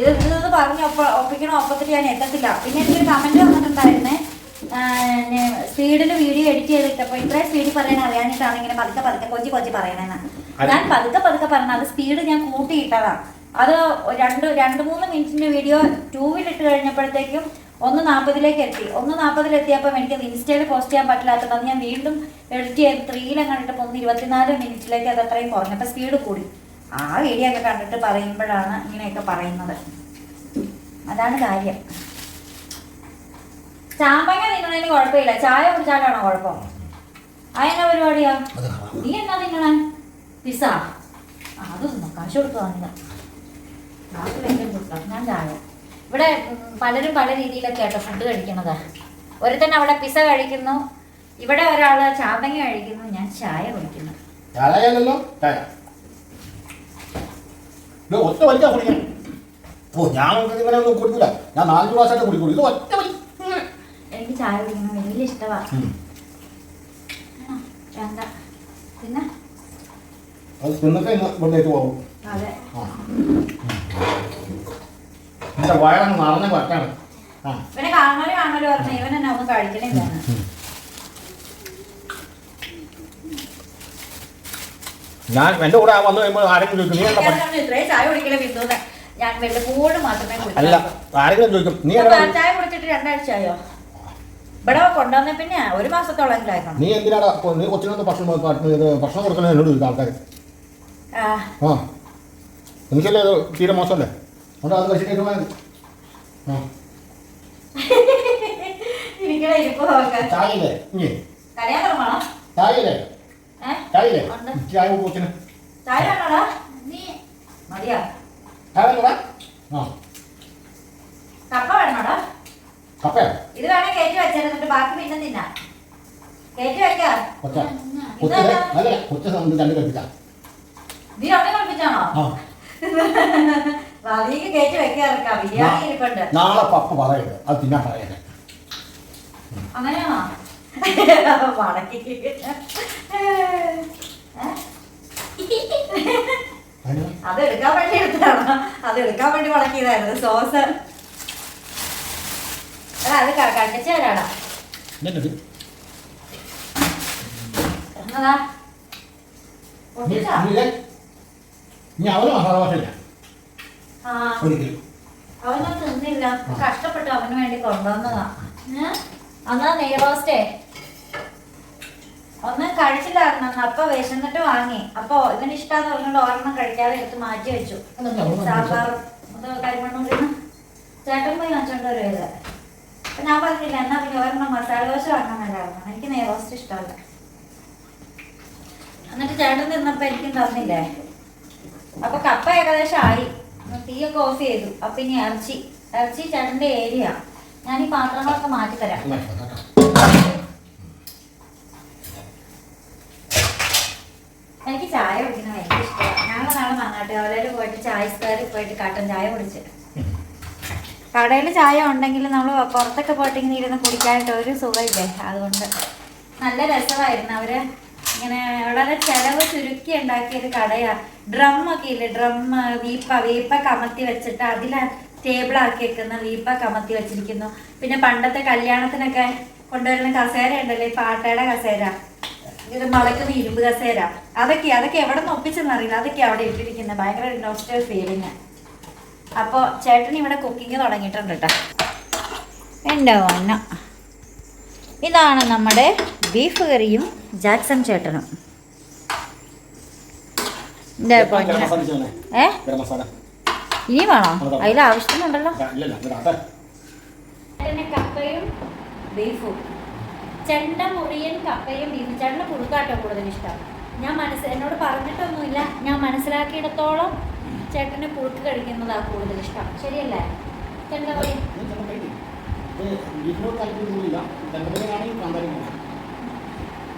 ഇത് ഇത് പറഞ്ഞ് ഒപ്പ ഒപ്പിക്കണോ ഒപ്പത്തിൽ ഞാൻ എത്തത്തില്ല. പിന്നെ എനിക്കൊരു കമന്റ് വന്നിട്ടുണ്ടായിരുന്നേ സ്പീഡിൽ വീഡിയോ എഡിറ്റ് ചെയ്തിട്ടപ്പോൾ ഇത്രയും സ്പീഡിൽ പറയാൻ അറിയാനിട്ടാണ് ഇങ്ങനെ പതുക്കെ പതുക്കെ കൊച്ചി കൊച്ചി പറയണേന്ന്. ഞാൻ പതുക്കെ പതുക്കെ പറഞ്ഞ അത് സ്പീഡ് ഞാൻ കൂട്ടിയിട്ടതാ. അത് രണ്ട് രണ്ട് മൂന്ന് മിനിറ്റിന്റെ വീഡിയോ ടൂവിലിട്ട് കഴിഞ്ഞപ്പോഴത്തേക്കും ഒന്ന് നാൽപ്പതിലേക്ക് എത്തി. ഒന്ന് നാൽപ്പതിലെത്തിയപ്പം എനിക്കത് ഇൻസ്റ്റയിൽ പോസ്റ്റ് ചെയ്യാൻ പറ്റില്ലാത്തത് അത് ഞാൻ വീണ്ടും എഡിറ്റ് ചെയ്ത് ത്രീയിലും കണ്ടിട്ട് ഒന്ന് ഇരുപത്തിനാല് മിനിറ്റിലേക്ക് അത് അത്രയും കുറഞ്ഞപ്പോൾ സ്പീഡ് കൂടി. ആ വീഡിയോ ഒക്കെ കണ്ടിട്ട് പറയുമ്പോഴാണ് ഇങ്ങനെയൊക്കെ പറയുന്നത്. അതാണ് കാര്യം. ചാമ്പങ്ങ തിന്നണതിന് കുഴപ്പമില്ല. ചായ കുടിച്ചാലാണോ കുഴപ്പം? അതെന്നാ പരിപാടിയാ? നീ എന്നാ തിന്നണേ? പിസ അത് കാശ് കൊടുത്തു വാങ്ങില്ല ബാക്കി കൊടുക്കാം ഞാൻ ചായ. ഇവിടെ പലരും പല രീതിയിലൊക്കെ ആട്ടോ ഫുഡ് കഴിക്കണത് തന്നെ അവിടെ പിസ കഴിക്കുന്നു. ഇവിടെ ഒരാൾ ചാമ്പങ്ങ കഴിക്കുന്നു. ഞാൻ ചായ കുടിക്കുന്നു. ചായ. ഇത് ഒറ്റ വലിക്കാ കുടിക്കാൻ. ഓ ഞാൻ ഇങ്ങനെ ഒന്നും കുടിക്കൂല. ഞാൻ നാല് പ്രാവശ്യമായിട്ട് കുടിക്കുള്ളൂ. ഇത് ഒറ്റ വലി എനിക്ക് ചായ കുടിക്കുന്നത് വലിയ ഇഷ്ടമാണ് ഉം. വേണ്ട. പിന്നെ അത് തിന്നിട്ട് ഇന്ന് ഇവിടേക്ക് പോകും അതെ. വയറങ്ങ് നിറഞ്ഞ പറ്റാണ്. ഇവനെ കാണാനും കാണാനും പറഞ്ഞു. ഇവൻ എന്നെ ഒന്നും കഴിക്കണില്ല. ഞാൻ എന്റെ കൂടെ വന്നു കഴിയുമ്പോൾ ആരെങ്കിലും ചോദിക്കും നീ എന്താ പഠി- ഇത്രയും ചായ കുടിക്കല ബിന്ദുന്ന് ഞാൻ മാത്രമേ അല്ല. ആരെങ്കിലും ചോദിക്കും നീ ഇപ്പൊ എന്താ ചായ കുടിച്ചിട്ട് രണ്ടാഴ്ചയായോ? ഇവിടെ കൊണ്ടുവന്ന പിന്നെ ഒരു മാസത്തോളം നീ കൊച്ചിനൊന്ന് ഭക്ഷണം കൊടുക്ക- ഇത് ഭക്ഷണം കൊടുക്കണം എന്നോട് ചോദിക്കും ആൾക്കാർ ആ. ആ. എനിക്കല്ലേ അത് തീരെ മോശമല്ലേ? അതുകൊണ്ട് അത് കഴിച്ചിട്ട് മതി. ആ. ഇരിക്കണ ഇരിപ്പ് നോക്കാൻ ചായയില്ലേ? ഇനി കരയാൻ തുടങ്ങണോ? ചായയില്ലേ? ഏ ചായയില്ലേ? ഉണ്ട്. ചായ കൊച്ചിന് ചായ വേണോടാ? നീ ചായ മതിയാ വേണോടാ? ആ. കപ്പ വേണോടാ? ഇത് വേണേ കയറ്റി വെച്ചിരുന്നിട്ട് ബാക്കി പിന്നെ തിന്നാം. കയറ്റി വെക്കാം. കൊച്ച. അല്ല കൊച്ച രണ്ട് കഴിപ്പിക്കാം നീ അവിടെ കളിപ്പിച്ചാണോ ആ. നീക്ക് കയറ്റി വെക്കാറിക്കാം ബിരിയാണി ഇരിപ്പുണ്ട്. നാളെ പപ്പ പറയരുത്. അത് തിന്നാൻ പറയരുത്. അങ്ങനെയാണോ? മടക്കി അത് എടുക്കാൻ വേണ്ടി എടുത്തതാണ്. അത് എടുക്കാൻ വേണ്ടി മടക്കിയതായിരുന്നു സോസ്. അത് കണ്ടിച്ചു തരാടാ എന്നതാ അവനൊന്നും തിന്നില്ല. കഷ്ടപ്പെട്ട് അവന് വേണ്ടി കൊണ്ടുവന്നതാ. അന്നാ നെയ് റോസ്റ്റേ. ഒന്ന് കഴിച്ചില്ലായിരുന്നു. അന്ന് അപ്പൊ വിശന്നിട്ട് വാങ്ങി. അപ്പൊ ഇവന് ഇഷ്ടാന്ന് പറഞ്ഞുകൊണ്ട് ഒരെണ്ണം കഴിക്കാതെ എടുത്ത് മാറ്റി വെച്ചു. കരിമണ്ണൂരിന്ന് ചേട്ടൻ പോയി വാങ്ങിച്ചോണ്ട് വരുവത് അപ്പൊ ഞാൻ പറഞ്ഞില്ല എന്നാ പിന്നെ ഒരെണ്ണം മസാല ദോശ വാങ്ങാനല്ലായിരുന്നു എനിക്ക് നെയ്റോസ്റ്റ് ഇഷ്ടമല്ല. എന്നിട്ട് ചേട്ടൻ തിന്നപ്പോ എനിക്കും തന്നില്ലേ? അപ്പൊ കപ്പ ഏകദേശം ആയി. തീയൊക്കെ ഓഫ് ചെയ്തു. അപ്പൊ ഇനി ഇറച്ചി. ഇറച്ചി ചേട്ടന്റെ ഏരിയ. ഞാൻ ഈ പാത്രങ്ങളൊക്കെ മാറ്റി എനിക്ക് ചായ കുടിക്കണം ഭയങ്കര ഇഷ്ടമാണ്. ഞങ്ങൾ നാളെ മങ്ങാട്ട് കവലയിൽ പോയിട്ട് ചായ സ്റ്റാറിൽ പോയിട്ട് കട്ടൻ ചായ കുടിച്ച്. കടയിൽ ചായ ഉണ്ടെങ്കിൽ നമ്മൾ പുറത്തൊക്കെ പോയിട്ട് ഇങ്ങനെ ഇരുന്ന് കുടിക്കാനായിട്ട് ഒരു സുഖമില്ലേ? അതുകൊണ്ട് നല്ല രസമായിരുന്നു. അവർ ഇങ്ങനെ വളരെ ചെലവ് ചുരുക്കി ഉണ്ടാക്കിയ കടയാ. ഡ്രം ഒക്കെ ഇല്ലേ? ഡ്രം വീപ്പ വീപ്പ കമത്തി വെച്ചിട്ട് അതിൽ ടേബിൾ ആക്കി വെക്കുന്ന വീപ്പ കമത്തി വെച്ചിരിക്കുന്നു. പിന്നെ പണ്ടത്തെ കല്യാണത്തിനൊക്കെ കൊണ്ടുവരുന്ന കസേര ഉണ്ടല്ലോ? പാട്ടയുടെ കസേര. ഇത് മടക്കുന്ന ഇരുമ്പ് കസേര. അതൊക്കെ അതൊക്കെ എവിടെ നിന്ന് ഒപ്പിച്ചെന്നറിയില്ല അതൊക്കെ അവിടെ ഇട്ടിരിക്കുന്നത് ഭയങ്കര നോസ്റ്റൽ ഫീലിങ് അപ്പോൾ ചേട്ടൻ ഇവിടെ കുക്കിംഗ് തുടങ്ങിയിട്ടുണ്ട് കേട്ടോ എന്റെ വന്ന ഇതാണ് നമ്മുടെ ബീഫ് കറിയും ജാക്സൺ ചേട്ടനും. എന്റെ ഏ? ഇനി വേണോ? അതിൽ ആവശ്യത്തിനുണ്ടല്ലോ കപ്പയും ബീഫും ചെണ്ട മുറിയൻ കപ്പയും ബീഫും ചേട്ടന് പുഴുക്കാട്ടോ കൂടുതൽ ഇഷ്ടം ഞാൻ മനസ്സ് എന്നോട് പറഞ്ഞിട്ടൊന്നുമില്ല. ഞാൻ മനസ്സിലാക്കിയിടത്തോളം ചേട്ടന് പുഴുക്ക് കഴിക്കുന്നതാണ് കൂടുതൽ ഇഷ്ടം ശരിയല്ലേ? ചെണ്ട മുറിയൻ.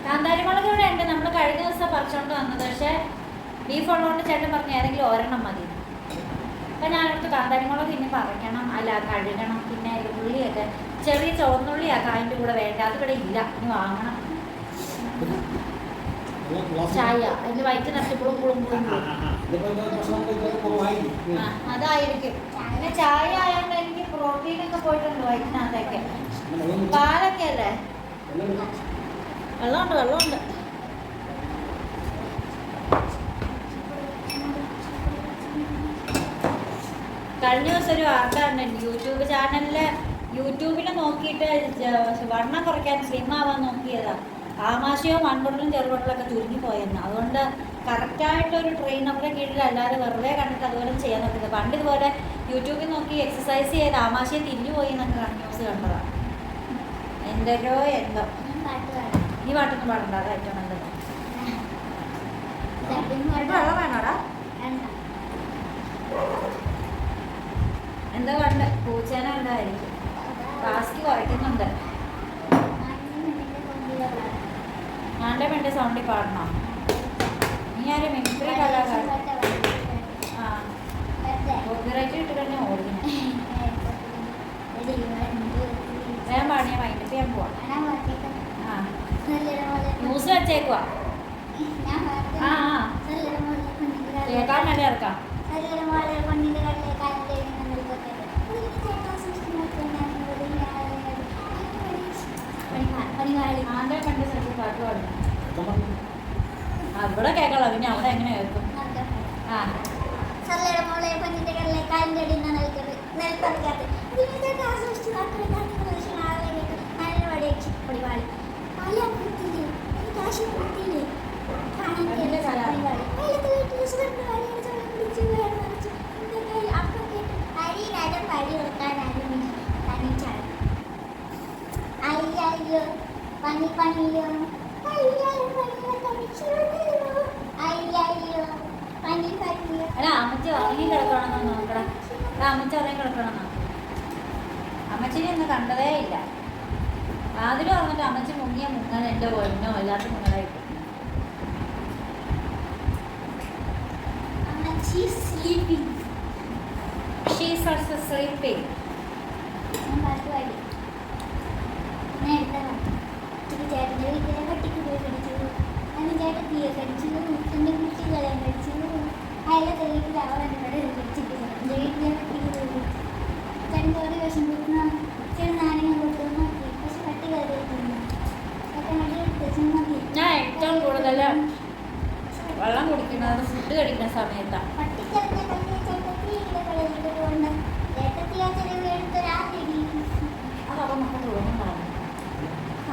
കാന്താരിമുളക് ഇവിടെ ഉണ്ട്. നമ്മൾ കഴിഞ്ഞ ദിവസം പറിച്ചോണ്ട് വന്നത്. പക്ഷേ ബീഫ് ഉള്ളതുകൊണ്ട് ചേട്ടൻ പറഞ്ഞു ഏതെങ്കിലും ഒരെണ്ണം മതി. അപ്പം ഞാനടുത്ത് കാന്താരിമുളക് പിന്നെ പറിക്കണം. അല്ല കഴുകണം. പിന്നെ ഉള്ളിയൊക്കെ ചെറിയ ചുവന്നുള്ളിയാണ് അതിന്റെ കൂടെ വേണ്ട. അതിവിടെ ഇല്ല. ഇനി വാങ്ങണം. ചായ. അതിന് വയറ്റിന് നിറച്ച് പുളും പുളും അതായിരിക്കും. അങ്ങനെ ചായ ആയതുകൊണ്ട് എനിക്ക് പ്രോട്ടീനൊക്കെ പോയിട്ടുണ്ട് വയറ്റിനകത്തൊക്കെ. പാലൊക്കെ അല്ലേ? വെള്ളമുണ്ട് വെള്ളമുണ്ട്. കഴിഞ്ഞ ദിവസം ഒരു വാർത്ത ഉണ്ട് യൂട്യൂബ് ചാനലിൽ യൂട്യൂബിൽ നോക്കിയിട്ട് വണ്ണം കുറയ്ക്കാൻ സ്ലിം ആവാൻ നോക്കിയതാ. ആമാശയവും മൺകുടലും ഒക്കെ ചുരുങ്ങി പോയെന്ന്. അതുകൊണ്ട് കറക്റ്റായിട്ടൊരു ട്രെയിനറുടെ കീഴിൽ അല്ലാതെ വെറുതെ കണ്ടിട്ട് അതുപോലെ ചെയ്യാൻ നോക്കിയത്. പണ്ട് ഇതുപോലെ യൂട്യൂബിൽ നോക്കി എക്സസൈസ് ചെയ്ത് ആമാശയം തിരിഞ്ഞു പോയി എന്നൊക്കെ ന്യൂസ് കണ്ടതാണ് എന്തൊക്കെയോ എന്തോ. ഈ പാട്ടൊന്നും പാടണ്ട. അതാ ഏറ്റവും നല്ലത്. വെള്ളം വേണോടാ. എന്താ കണ്ട് പൂച്ചേന ഉണ്ടായിരിക്കും ടാസ്ക് കുറയ്ക്കുന്നുണ്ട്. ഞാന്റെ വേണ്ട സൗണ്ടിൽ പാടണം? നീ ആരും മിമിക്രി കലാകാരൻ? ആ. കോപ്പിറൈറ്റ് ഇട്ട് തന്നെ എടി, വേഗം പാടിയ വൈകിട്ട് ചെയ്യാൻ പോവാം. ആ. ന്യൂസ് വെച്ചേക്കുവാ. ഞാൻ ആ ആ. കേൾക്കാൻ വേണ്ടി ഇറക്കാം. അവിടെ കേൾക്കണം പിന്നെ അവിടെ എങ്ങനെ കേൾക്കും. ആ. സർലയുടെ മോളെ പന്നിന്റെ കടലിലെ കാലിന്റെ അടിയിൽ നിന്ന് നിൽക്കട്ടെ. നെൽപ്പറിക്കാതെ. ഇതിനെ ചേട്ടാ സൃഷ്ടിമാറ്റി ഞാൻ പ്രദക്ഷിണ നല്ല നല്ലൊരു പണിവാളി. പല വൃത്തിയിൽ, എനിക്ക് പടി വെക്കാൻ അയ്യോ പനി പനിയോ അമ്മച്ചി ഉറങ്ങി കിടക്കണമെന്ന് നോക്കടാ. എടാ അമ്മച്ചി ഉറങ്ങി കിടക്കണമെന്നോ അമ്മച്ചിനെ ഒന്നും കണ്ടതേ ഇല്ല. ആദ്യം പറഞ്ഞിട്ട് അമ്മച്ചി മുങ്ങിയ മുങ്ങൽ എന്റെ ഒന്നോ അല്ലാത്ത മുങ്ങലായിട്ട് അമ്മച്ചി sleeping. ഷീസ് ഓൾസോ സ്ലീപ്പിംഗ് ഞാൻ പാട്ട് പാടി ഞാൻ എടുത്ത പാട്ട് ഇച്ചിരി ചേട്ടന്റെ വീട്ടിലെ പട്ടിക്ക് പോയി കടിച്ചു അന്ന് ചേട്ടൻ തീയെ കടിച്ചു എന്റെ കുട്ടി കളയാൻ കടിച്ചു അയാളെ വീട്ടിൽ അവർ എന്നോട് കടിച്ചിട്ട് എന്റെ വീട്ടിലെ പട്ടിക്ക് പോയി. കടിച്ചു ചേട്ടൻ ചോറ് വേഷം കൊടുക്കുന്ന ചേട്ടൻ നാരങ്ങ കൊടുത്തു. നോക്കി. പക്ഷെ പട്ടി കയറിയിട്ടില്ല എടുത്ത് ഞാൻ ഏറ്റവും കൂടുതൽ വെള്ളം കുടിക്കുന്നത് ഫുഡ് കഴിക്കുന്ന സമയത്താണ് ചേട്ടത്തി ആ ചെലവ് എടുത്തൊരാതിരി അതപ്പം നമുക്ക് തോന്നുന്നുണ്ടാവും തോന്നില്ല സമാജമാല ഇതൊന്നും കിട്ടുന്നില്ല ചന്ദ്രൻ വില കുറഞ്ഞോ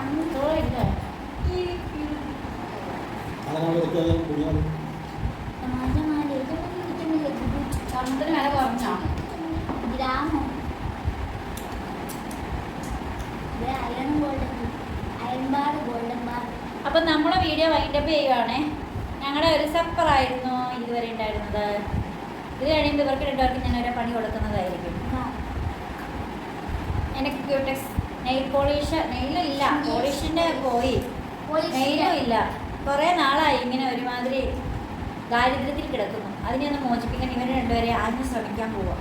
ഗ്രാമം. അയൺ ഗോൾഡൻ അയൺപാട് ഗോൾഡൻ ബാർ അപ്പം നമ്മളെ വീഡിയോ വൈൻഡപ്പ് ചെയ്യുവാണേ. ഞങ്ങളുടെ ഒരു സപ്പറായിരുന്നു ഇതുവരെ ഉണ്ടായിരുന്നത്. ഇത് കഴിയുമ്പോൾ ഇവർക്ക് രണ്ടുപേർക്കും ഞാൻ ഒരു പണി കൊടുക്കുന്നതായിരിക്കും. എനിക്ക് ക്യൂടെക്സ് നെയിൽ പോളിഷ് ഇല്ല പോളിഷിന്റെ പോയി നെയിലും ഇല്ല കുറേ നാളായി ഇങ്ങനെ ഒരുമാതിരി ദാരിദ്ര്യത്തിൽ കിടക്കുന്നു. അതിനെ ഒന്ന് മോചിപ്പിക്കാൻ ഇവർ രണ്ടുപേരെ ആദ്യം ശ്രമിക്കാൻ പോവാം.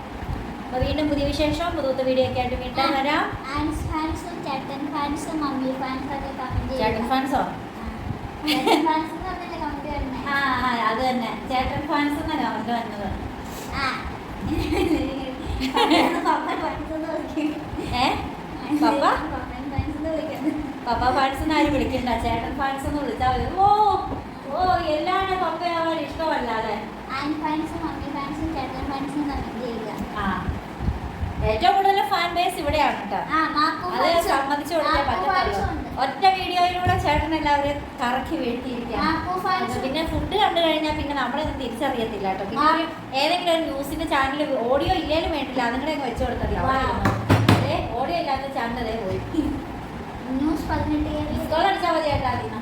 അപ്പോൾ വീണ്ടും പുതിയ വിശേഷം പുതുത്ത വീഡിയോ ഒക്കെ ആയിട്ട് വീണ്ടും വരാം. ചേട്ടൻ ഫാൻസും കമന്റ് കമന്റ് ആ അത് തന്നെ. ചേട്ടൻ ഫാൻസ് എന്നല്ല അവന്റെ വന്നത്? ഏ? പപ്പ? പപ്പ ഫാൻസ് എന്ന് ആരും വിളിക്കണ്ട. ചേട്ടൻ ഫാൻസ് എന്ന് വിളിച്ചാൽ മതി. ഓ ഓ എല്ലാവരും പപ്പ ഇഷ്ടമല്ല അല്ലേ? ആൻ ഫാൻസും മമ്മി ഫാൻസും ചേട്ടൻ ഫാൻസും കമന്റ് ചെയ്യുക ആ. ഏറ്റവും കൂടുതൽ ഫാൻ ബേസ് ഇവിടെയാണ് കേട്ടോ. അത് സമ്മതിച്ചു പറ്റത്തുള്ളൂ. ഒറ്റ വീഡിയോയിലൂടെ ചേട്ടൻ എല്ലാവരും കറക്കി വീഴ്ത്തിയിരിക്കുകയാണ്. പിന്നെ ഫുഡ് കണ്ടു കഴിഞ്ഞാൽ പിന്നെ നമ്മളൊന്നും തിരിച്ചറിയത്തില്ല കേട്ടോ. പിന്നെ ഏതെങ്കിലും ഒരു ന്യൂസിന്റെ ചാനൽ ഓഡിയോ ഇല്ലേലും വേണ്ടില്ല. അതുങ്ങളെ വെച്ചു കൊടുത്തല്ലോ. ഇല്ലാത്ത ചാനൽ പോയി. ന്യൂസ് പതിനെട്ട് മിസ്കോൾ അടിച്ചാൽ മതി ചേട്ടാ അതിന്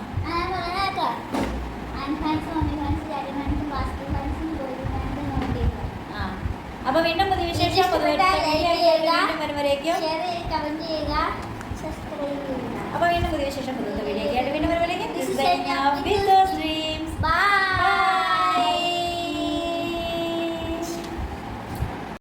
അപ്പൊ വീണ്ടും പുതിയ വിശേഷം വരുമ്പോഴേക്കും. അപ്പൊ വീണ്ടും പുതിയ വിശേഷം പുതിയ വീഡിയോ ആയിട്ട് വീണ്ടും വരുമ്പോഴേക്കും. This is